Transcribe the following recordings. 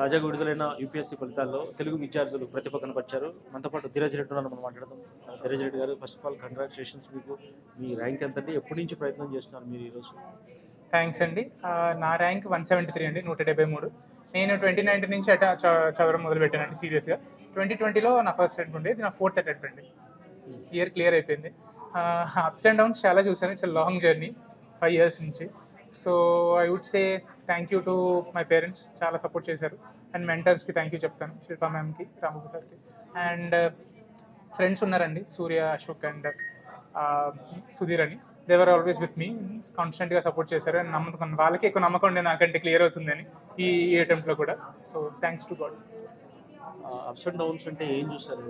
తాజాగా విడుదలైన యూపీఎస్సీ ఫలితాల్లో తెలుగు విద్యార్థులు ప్రతిభ కనపరిచారు. మనతో పాటు ధీరజ్ రెడ్డి ఉన్నారు మనం మాట్లాడదాం. ధీరజ్ రెడ్డి గారు ఫస్ట్ ఆఫ్ ఆల్ కంగ్రాచులేషన్స్ మీకు. మీ ర్యాంక్ ఎంత అండి ఎప్పటి నుంచి ప్రయత్నం చేస్తున్నారు మీరు ఈరోజు? థ్యాంక్స్ అండి. నా ర్యాంక్ వన్ సెవెంటీ త్రీ అండి నూట డెబ్బై మూడు. నేను ట్వంటీ నైన్టీన్ నుంచి అట చదవడం మొదలుపెట్టానండి సీరియస్గా ట్వంటీ ట్వంటీలో నా ఫస్ట్ అటెంప్ట్ ఉండే ఇది నా ఫోర్త్ అటెంప్ట్ అండి. ఇయర్ క్లియర్ అయిపోయింది. అప్స్ అండ్ డౌన్స్ చాలా చూసాను it's long journey five years నుంచి. So I would say thank you to my parents చాలా సపోర్ట్ చేశారు. అండ్ మెంటర్స్కి థ్యాంక్ యూ చెప్తాను. శిల్పా మ్యామ్కి రామబాబు సార్కి అండ్ ఫ్రెండ్స్ ఉన్నారండి. సూర్య అశోక్ అండ్ సుధీర్ అని. దేవర్ ఆల్వేస్ విత్ మీ కాన్స్టెంట్గా సపోర్ట్ చేశారు. అండ్ నమ్మకం వాళ్ళకి ఎక్కువ నమ్మకం ఉండే నాకంటే క్లియర్ అవుతుందని ఈ ఈ అటెంప్ట్లో కూడా. So thanks to God ups and downs అంటే ఏం చూస్తారు?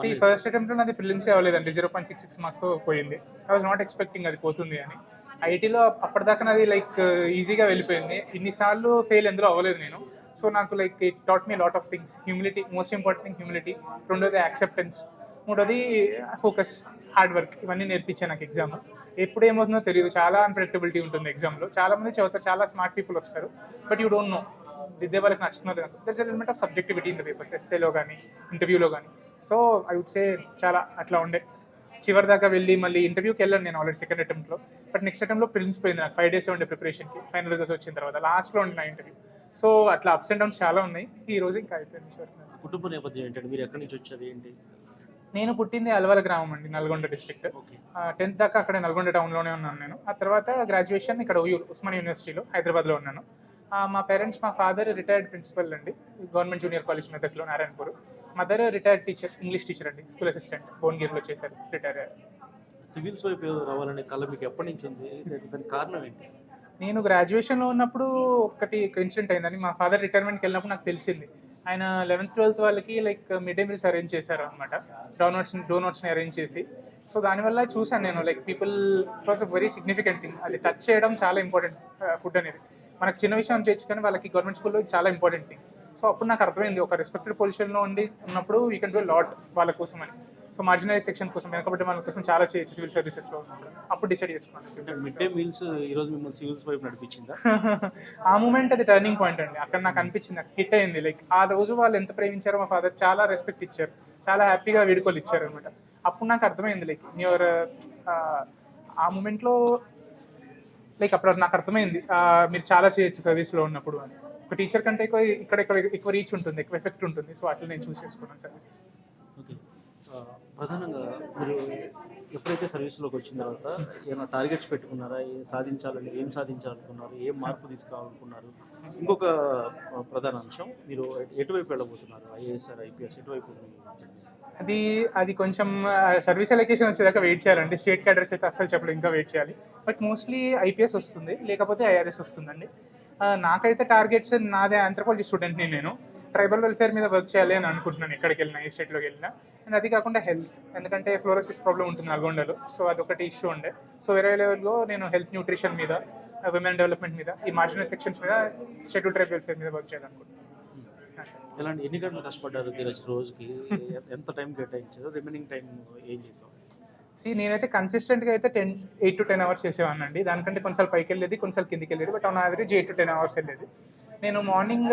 సి ఫస్ట్ అటెంప్ట్ నాది ప్రిలిమ్సే అవ్వలేదండి. జీరో పాయింట్ సిక్స్ సిక్స్ మార్క్స్తో పోయింది. ఐ వాజ్ నాట్ ఎక్స్పెక్టింగ్ అది పోతుంది అని. ఐటీలో అప్పటిదాకా నాది లైక్ ఈజీగా వెళ్ళిపోయింది. ఇన్నిసార్లు ఫెయిల్ ఎందులో అవ్వలేదు నేను. సో నాకు like it taught me lot of things humility most important thing humility రెండోది యాక్సెప్టెన్స్ మూడోది ఫోకస్ హార్డ్ వర్క్ ఇవన్నీ నేర్పించాను నాకు ఎగ్జామ్ ఎప్పుడు ఏమవుతుందో తెలియదు చాలా అన్ప్రెడిక్టబిలిటీ ఉంటుంది ఎగ్జామ్లో చాలా మంది చదువుతారు. చాలా స్మార్ట్ పీపుల్ వస్తారు. బట్ యూ డోంట్ నో విద్య వాళ్ళకి నచ్చుతుందో లేదు that's element of subjectivity in the papers ఎస్ఏలో కానీ ఇంటర్వ్యూలో కానీ సో ఐ వుడ్ సే చాలా అట్లా ఉండే. చివరి దాకా వెళ్ళి మళ్ళీ ఇంటర్వ్యూకి వెళ్ళాను నేను ఆల్రెడీ సెకండ్ అటెంప్ట్లో బట్ నెక్స్ట్ అటెంప్ట్లో ప్రిలిమ్స్ పోయింది నాకు. ఫైవ్ డేస్ ఉండే ప్రిపరేషన్కి ఫైనల్ రిజల్ట్స్ వచ్చిన తర్వాత. లాస్ట్లో ఉండే నా ఇంటర్వ్యూ సో అట్లా అప్స్ అండ్ డౌన్స్ చాలా ఉన్నాయి. ఈ రోజు ఇంకా అయిపోయింది. కుటుంబ నేపథ్యం ఏంటంటే మీరు ఎక్కడి నుంచి వచ్చారు ఏంటి? నేను పుట్టింది అల్వల గ్రామం అండి నల్గొండ డిస్ట్రిక్ట్ టెన్త్ దాకా అక్కడ నల్గొండ టౌన్లోనే ఉన్నాను నేను. ఆ తర్వాత గ్రాడ్యుయేషన్ ఇక్కడ ఉయ్యూరు ఉస్మాన్ యూనివర్సిటీలో హైదరాబాద్లో ఉన్నాను. మా పేరెంట్స్ మా ఫాదర్ రిటైర్డ్ ప్రిన్సిపల్ అండి. గవర్నమెంట్ జూనియర్ కాలేజ్ మెదక్లో Narayanpur. Mother retired teacher English teacher అండి స్కూల్ అసిస్టెంట్ భువనగిరిలో చేశారు రిటైర్ అయ్యారు సివిల్స్ వైపు రావాలనే కళ మీకు ఎప్పటి నుంచి ఉంది? దానికి కారణం ఏంటి? నేను గ్రాడ్యుయేషన్లో ఉన్నప్పుడు ఒకటి ఇన్సిడెంట్ అయిందని మా ఫాదర్ రిటైర్మెంట్కి వెళ్ళినప్పుడు నాకు తెలిసింది. ఆయన లెవెన్త్ ట్వెల్త్ వాళ్ళకి like mid day meals arrange చేశారు అనమాట డోనట్స్ డోనట్స్ని అరేంజ్ చేసి. సో దానివల్ల చూసాను నేను like people it was a very significant thing అది టచ్ చేయడం చాలా ఇంపార్టెంట్ ఫుడ్ అనేది. మనకు చిన్న విషయం అనిపించు కానీ వాళ్ళకి గవర్నమెంట్ స్కూల్లో చాలా ఇంపార్టెంట్ థింగ్ సో అప్పుడు నాకు అర్థమైంది ఒక రెస్పెక్టెడ్ పొజిషన్లో ఉండి ఉన్నప్పుడు వీ కెన్ డూ లాట్ వాళ్ళ కోసం అని సో మార్జినలైజ్ సెక్షన్ కోసం వెనకబడి వాళ్ళ కోసం చాలా చేయొచ్చు సివిల్ సర్వీసెస్లో ఉన్నప్పుడు అప్పుడు డిసైడ్ చేసుకున్నాను. మిడ్ డే మీల్స్ ఈరోజు మిమ్మల్ని సివిల్స్ వైపు నడిపించిందా? ఆ మూమెంట్ అది టర్నింగ్ పాయింట్ అండి. అక్కడ నాకు అనిపించింది నాకు హిట్ అయింది. లైక్ ఆ రోజు వాళ్ళు ఎంత ప్రేమించారో మా ఫాదర్ చాలా రెస్పెక్ట్ ఇచ్చారు. చాలా హ్యాపీగా వీడుకోలు ఇచ్చారు అనమాట అప్పుడు నాకు అర్థమైంది లైక్ యువర్ ఆ మూమెంట్లో లైక్ అప్పుడు నాకు అర్థమైంది. మీరు చాలా చేయొచ్చు సర్వీస్లో ఉన్నప్పుడు అని. ఒక టీచర్ కంటే ఎక్కువ ఇక్కడ ఇక్కడ ఎక్కువ రీచ్ ఉంటుంది ఎక్కువ ఎఫెక్ట్ ఉంటుంది. సో అట్లా నేను చూస్ చేసుకున్నాను సర్వీసెస్ ఓకే ప్రధానంగా మీరు ఎప్పుడైతే సర్వీస్లోకి వచ్చిన తర్వాత ఏమైనా టార్గెట్స్ పెట్టుకున్నారా? ఏం సాధించాలని ఏం సాధించాలనుకున్నారు? ఏం మార్పు తీసుకురావాలనుకున్నారు? ఇంకొక ప్రధాన అంశం మీరు ఎటువైపు వెళ్ళబోతున్నారు? ఐఏఎస్ ఐపీఎస్ ఎటువైపు అది అది కొంచెం సర్వీస్ అలొకేషన్ వచ్చేదాకా వెయిట్ చేయాలండి. స్టేట్ క్యాడర్స్ అయితే అసలు చెప్పలేదు ఇంకా వెయిట్ చేయాలి. బట్ మోస్ట్లీ ఐపీఎస్ వస్తుంది లేకపోతే ఐఆర్ఎస్ వస్తుందండి. నాకైతే టార్గెట్స్ నాదే ఆంథ్రపాలజీ స్టూడెంట్ని నేను. ట్రైబల్ వెల్ఫేర్ మీద వర్క్ చేయాలి అని అనుకుంటున్నాను ఎక్కడికి వెళ్ళినా ఏ స్టేట్లోకి వెళ్ళినా. అండ్ అది కాకుండా హెల్త్ ఎందుకంటే ఫ్లోరోసిస్ ప్రాబ్లం ఉంటుంది నల్గొండలో సో అదొకటి ఇష్యూ ఉండే. సో వేరే లెవెల్లో నేను హెల్త్ న్యూట్రిషన్ మీద విమెన్ డెవలప్మెంట్ మీద ఈ మార్జినల్ సెక్షన్స్ మీద షెడ్యూల్ ట్రైబల్ వెల్ఫేర్ మీద వర్క్ చేయాలనుకుంటున్నాను. ఎలాంటి ఎన్ని గంటలు కష్టపడ్డారు ధీరజ్ రోజుకి? ఎంత టైం కేటాయించారు? రిమైనింగ్ టైం ఏం చేసాం సి నేనైతే కన్సిస్టెంట్గా అయితే ten eight to ten hours చేసేవాడిని అండి దానికంటే కొన్నిసార్లు పైకి వెళ్ళేది కొన్నిసార్లు కిందికి వెళ్ళేది but on average eight to ten hours వెళ్ళేది. నేను మార్నింగ్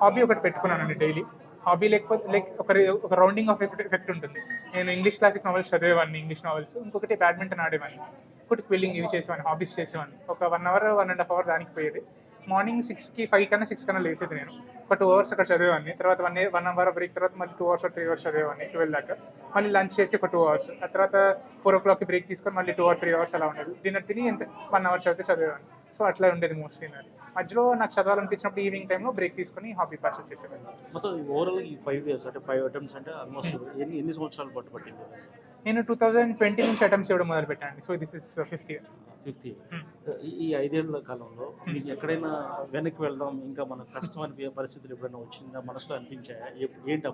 హాబీ ఒకటి పెట్టుకున్నానండి డైలీ. హాబీ లేకపోతే లైక్ ఒక ఒక రౌండింగ్ ఆఫ్ ఎఫెక్ట్ ఉంటుంది. నేను ఇంగ్లీష్ క్లాసిక్ నావెల్స్ చదివేవాడిని ఇంగ్లీష్ నావెల్స్. ఇంకొకటి బ్యాడ్మింటన్ ఆడేవాడిని. ఇంకొకటి క్విల్లింగ్ ఇవి చేసేవాడిని హాబీస్ చేసేవాడిని. ఒక one hour one and half hour దానికి పోయేది. మార్నింగ్ సిక్స్కి ఫైవ్ కన్నా సిక్స్ కన్నా లేసేది నేను. ఒక టూ అవర్స్ అక్కడ చదివేవాడిని. తర్వాత వన్ వన్ అవర్ బ్రేక్ తర్వాత మళ్ళీ టూ అవర్స్ త్రీ అవర్స్ చదివేవాడిని. ట్వెల్వ్ దాకా. మళ్ళీ లంచ్ చేసి ఒక టూ అవర్స్. ఆ తర్వాత ఫోర్ ఓ క్లాక్కి బ్రేక్ తీసుకొని మళ్ళీ టూ అవర్ త్రీ అవర్స్ అలా ఉండేది. డిన్నర్ తిని ఎంత వన్ అవర్ చదివితే చదివేవాడిని. సో అట్లా ఉండేది మోస్ట్లీ నాది మధ్యలో నాకు చదవాలనిపించినప్పుడు ఈవినింగ్ టైంలో బ్రేక్ తీసుకొని హాబీ పాస్ చేసేవాడిని. మొత్తం ఓవరాల్ ఈ ఫైవ్ ఇయర్స్ అంటే ఫైవ్ అటెంప్ట్స్ అంటే ఆల్మోస్ట్ ఎన్ని ఎన్ని సంవత్సరాలు పట్టు పట్టింది నేను టూ థౌజండ్ ట్వంటీ నుంచి అటెంప్ట్స్ ఇవ్వడం మొదలు పెట్టాను so this is fifth year fifth year ఈ ఐదేళ్ళ కాలంలో మీకు ఎక్కడైనా వెనక్కి వెళ్దాం ఇంకా మన కష్టం అనిపించే పరిస్థితులు ఎప్పుడైనా వచ్చిందా? మనసులో అనిపించాయా? ఏంటి ఆ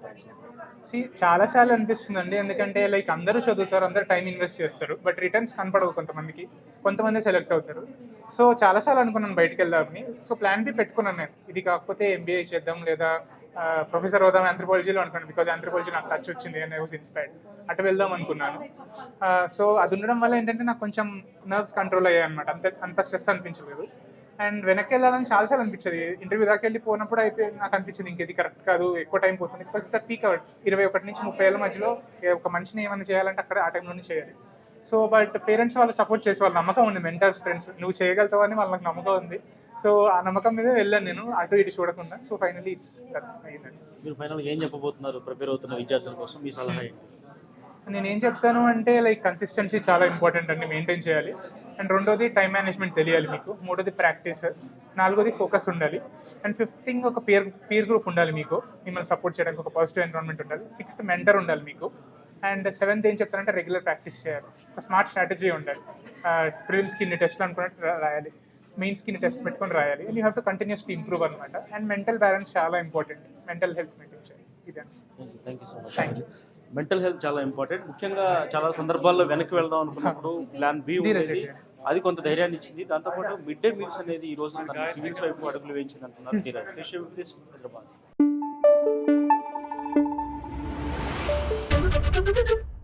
సి చాలాసార్లు అనిపిస్తుందండి. ఎందుకంటే లైక్ అందరూ చదువుతారు అందరూ టైం ఇన్వెస్ట్ చేస్తారు. బట్ రిటర్న్స్ కనపడవు కొంతమందికి. కొంతమంది సెలెక్ట్ అవుతారు. సో చాలాసార్లు అనుకున్నాను బయటికి వెళ్దామని. సో ప్లాన్ బి పెట్టుకున్నాను నేను. ఇది కాకపోతే ఎంబీఏ చేద్దాం లేదా ప్రొఫెసర్ అవుదాం ఆంథ్రపాలజీలో అనుకున్నాను బికాజ్ ఆంథ్రపాలజీ నాకు టచ్ వచ్చింది అండ్ ఐ వాస్ ఇన్స్పైర్డ్ అటు వెళ్దాం అనుకున్నాను. సో అది ఉండడం వల్ల ఏంటంటే నాకు కొంచెం నర్వ్స్ కంట్రోల్ అయ్యాయి అనమాట అంత అంత స్ట్రెస్ అనిపించలేదు. అండ్ వెనక్కి వెళ్ళాలని చాలాసార్లు అనిపించేది. ఇంటర్వ్యూ దాకా వెళ్ళి పోయినప్పుడు అయితే నాకు అనిపించింది ఇంకేది కరెక్ట్ కాదు ఎక్కువ టైం పోతుంది. బికాస్ ఇట్స్ పీక్ అవర్ ఇరవై ఒకటి నుంచి ముప్పై ఏళ్ళ మధ్యలో ఒక మనిషిని ఏమైనా చేయాలంటే అక్కడ ఆ టైంలోనే చేయాలి. సో బట్ పేరెంట్స్ వాళ్ళు సపోర్ట్ చేసే వాళ్ళ నమ్మకం ఉంది. మెంటర్స్ ఫ్రెండ్స్ నువ్వు చేయగలుగుతావు అని వాళ్ళకి నమ్మకం ఉంది. సో ఆ నమ్మకం మీదే వెళ్ళాను నేను. అటు ఇటు చూడకుండా. సో ఫైనలీ ఇట్స్ మీరు ఫైనల్గా ఏం చెప్పబోతున్నారు? ప్రిపేర్ అవుతున్న విద్యార్థుల కోసం మీ సలహా నేను ఏం చెప్తాను అంటే లైక్ కన్సిస్టెన్సీ చాలా ఇంపార్టెంట్ అండి. మెయింటైన్ చేయాలి. అండ్ రెండోది టైం మేనేజ్మెంట్ తెలియాలి మీకు. మూడోది ప్రాక్టీస్ నాలుగోది ఫోకస్ ఉండాలి. అండ్ ఫిఫ్త్ థింగ్ ఒక పియర్ పియర్ గ్రూప్ ఉండాలి మీకు. మిమ్మల్ని సపోర్ట్ చేయడానికి ఒక పాజిటివ్ ఎన్విరాన్మెంట్ ఉండాలి. సిక్స్త్ మెంటర్ ఉండాలి మీకు. అండ్ సెవెంత్ ఏం చెప్తానంటే రెగ్యులర్ ప్రాక్టీస్ చేయాలి. ఒక స్మార్ట్ స్ట్రాటజీ ఉండాలి. ప్రిలిమ్స్కి ఇన్ని టెస్ట్లు అనుకున్నట్టు రాయాలి. మెయిన్స్కి ఇన్ని టెస్ట్ పెట్టుకొని రాయాలి. And you have to continuously improve అనమాట అండ్ మెంటల్ బ్యాలెన్స్ చాలా ఇంపార్టెంట్. మెంటల్ హెల్త్ మెయింటైన్ చేయాలి. ఇదే thank you so much Thank you. Mental health చాలా ఇంపార్టెంట్ ముఖ్యంగా చాలా సందర్భాల్లో వెనక్కి వెళ్దాం అనుకున్నప్పుడు ప్లాన్ బి ఉండేది. రెడ్డి. అది కొంత ధైర్యాన్ని ఇచ్చింది. దాంతోపాటు మిడ్ డే మీల్స్ అనేది ఈ రోజు సివిల్స్ వైపు అడుగులు వేయించింది అంటున్నారు హైదరాబాద్ Thank you.